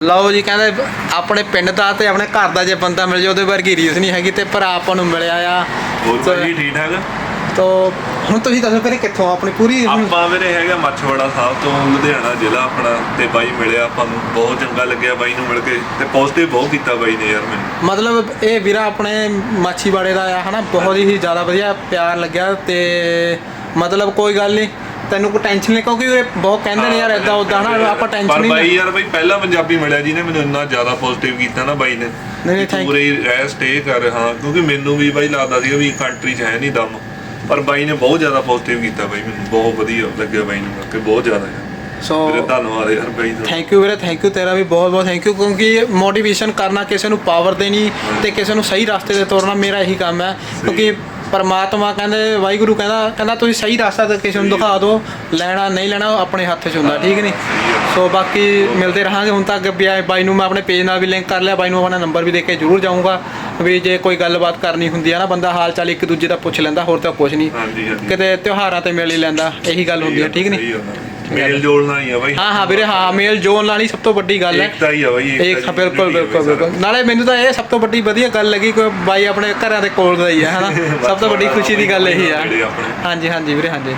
ਲਓ ਜੀ ਕਹਿੰਦੇ ਆਪਣੇ ਪਿੰਡ ਦਾ ਤੇ ਆਪਣੇ ਘਰ ਦਾ ਜੇ ਬੰਦਾ ਮਿਲ ਜੇ ਉਹਦੇ ਵਰਗੀ ਰੀਸ ਨਹੀਂ ਹੈਗੀ ਤੇ ਭਰਾ ਆਪਾਂ ਨੂੰ ਮਿਲਿਆ ਆ। ਹੋਰ ਭਾਜੀ ਠੀਕ ਠਾਕ? ਤੋ ਹੁਣ ਤੁਸੀਂ ਦੱਸੋ ਫਿਰ ਕਿੱਥੋਂ ਆਪਣੀ ਪੂਰੀ ਆਪਾਂ ਵੀਰੇ ਹੈਗਾ ਮੱਛਵਾੜਾ ਸਾਹਿਬ ਤੋਂ ਲੁਧਿਆਣਾ ਜ਼ਿਲ੍ਹਾ ਆਪਣਾ ਤੇ ਬਾਈ ਮਿਲਿਆ ਆਪਾਂ ਨੂੰ ਬਹੁਤ ਚੰਗਾ ਲੱਗਿਆ ਬਾਈ ਨੂੰ ਮਿਲ ਕੇ ਤੇ ਪੋਜ਼ਿਟਿਵ ਬਹੁਤ ਕੀਤਾ ਬਾਈ ਨੇ ਯਾਰ ਮੈਨੂੰ। ਮਤਲਬ ਇਹ ਵੀਰਾ ਆਪਣੇ ਮਾਛੀਵਾੜੇ ਦਾ ਆ ਹਨਾ ਬਹੁਤ ਹੀ ਜ਼ਿਆਦਾ ਵਧੀਆ ਪਿਆਰ ਲੱਗਿਆ ਤੇ ਮਤਲਬ ਕੋਈ ਗੱਲ ਨਹੀਂ ਤੈਨੂੰ ਕੋਈ ਟੈਨਸ਼ਨ ਨਹੀਂ ਕਿਉਂਕਿ ਇਹ ਬਹੁਤ ਕਹਿੰਦੇ ਨੇ ਯਾਰ ਇਦਾਂ ਉਦਾਂ ਨਾ ਆਪਾਂ ਟੈਨਸ਼ਨ ਪਰ ਨਹੀਂ ਬਾਈ ਯਾਰ ਬਾਈ ਪਹਿਲਾ ਪੰਜਾਬੀ ਮਿਲਿਆ ਜਿਹਨੇ ਮੈਨੂੰ ਇੰਨਾ ਜ਼ਿਆਦਾ ਪੋਜ਼ਿਟਿਵ ਕੀਤਾ ਨਾ ਬਾਈ ਨੇ ਨਹੀਂ, ਕਿ thank ਪੂਰੇ ਰਹਿ ਸਟੇ ਕਰ ਹਾਂ ਕਿਉਂਕਿ ਮੈਨੂੰ ਵੀ ਬਾਈ ਲੱਗਦਾ ਸੀਗਾ ਵੀ ਕੰਟਰੀ 'ਚ ਹੈ ਨਹੀਂ ਦਮ ਪਰ ਬਾਈ ਨੇ ਬਹੁਤ ਜ਼ਿਆਦਾ ਪੋਜ਼ਿਟਿਵ ਕੀਤਾ ਬਾਈ ਮੈਨੂੰ ਬਹੁਤ ਵਧੀਆ ਲੱਗਿਆ ਬਾਈ ਨੂੰ ਕੇ ਬਹੁਤ ਜ਼ਿਆਦਾ ਯਾਰ। ਸੋ ਮੇਰੇ ਧੰਨਵਾਦ ਯਾਰ ਬਾਈ ਦਾ। ਥੈਂਕ ਯੂ ਵੀਰੇ ਥੈਂਕ ਯੂ ਤੇਰਾ ਵੀ ਬਹੁਤ ਬਹੁਤ ਥੈਂਕ ਯੂ ਕਿਉਂਕਿ ਮੋਟੀਵੇਸ਼ਨ ਕਰਨਾ ਕਿਸੇ ਨੂੰ ਪਾਵਰ ਦੇਣੀ ਤੇ ਕਿਸੇ ਨੂੰ ਸਹੀ ਰਸਤੇ ਤੇ ਤੋਰਨਾ ਮੇਰਾ ਇਹੀ ਕੰਮ ਹੈ ਕਿਉਂਕਿ ਪਰਮਾਤਮਾ ਕਹਿੰਦੇ ਵਾਹਿਗੁਰੂ ਕਹਿੰਦਾ ਕਹਿੰਦਾ ਤੁਸੀਂ ਸਹੀ ਰਸਤਾ ਤੇ ਕਿਸੇ ਨੂੰ ਦਿਖਾ ਦਿਓ ਲੈਣਾ ਨਹੀਂ ਲੈਣਾ ਉਹ ਆਪਣੇ ਹੱਥ 'ਚ ਹੁੰਦਾ ਠੀਕ ਨਹੀਂ ਸੋ ਬਾਕੀ ਮਿਲਦੇ ਰਹਾਂਗੇ ਹੁਣ ਤੱਕ ਬਾਈ ਨੂੰ ਮੈਂ ਆਪਣੇ ਪੇਜ ਨਾਲ ਵੀ ਲਿੰਕ ਕਰ ਲਿਆ ਬਾਈ ਨੂੰ ਆਪਣਾ ਨੰਬਰ ਵੀ ਦੇ ਕੇ ਜ਼ਰੂਰ ਜਾਊਂਗਾ ਵੀ ਜੇ ਕੋਈ ਗੱਲਬਾਤ ਕਰਨੀ ਹੁੰਦੀ ਹੈ ਨਾ ਬੰਦਾ ਹਾਲ ਚਾਲ ਇੱਕ ਦੂਜੇ ਦਾ ਪੁੱਛ ਲੈਂਦਾ ਹੋਰ ਤਾਂ ਕੁਝ ਨਹੀਂ ਕਿਤੇ ਤਿਉਹਾਰਾਂ ਤੇ ਮਿਲ ਹੀ ਲੈਂਦਾ ਇਹੀ ਗੱਲ ਹੁੰਦੀ ਹੈ ਠੀਕ ਨਹੀਂ ਮੇਲ ਜੋੜਨਾ ਹੀ ਆ ਬਾਈ। ਹਾਂ ਹਾਂ ਵੀਰੇ ਹਾਂ ਮੇਲ ਜੋਨ ਵਾਲੀ ਸਭ ਤੋਂ ਵੱਡੀ ਗੱਲ ਹੈ। ਏਕਤਾ ਹੀ ਆ ਬਾਈ ਏਕਤਾ ਹਾਂ, ਬਿਲਕੁਲ ਬਿਲਕੁਲ ਨਾਲੇ ਮੈਨੂੰ ਤਾਂ ਇਹ ਸਭ ਤੋਂ ਵੱਡੀ ਵਧੀਆ ਗੱਲ ਲੱਗੀ ਕੋਈ ਬਾਈ ਆਪਣੇ ਘਰਾਂ ਦੇ ਕੋਲ ਦਾ ਹੀ ਹੈ ਹਨਾ ਸਭ ਤੋਂ ਵੱਡੀ ਖੁਸ਼ੀ ਦੀ ਗੱਲ ਇਹੀ ਆ। ਹਾਂਜੀ ਹਾਂਜੀ ਵੀਰੇ ਹਾਂਜੀ।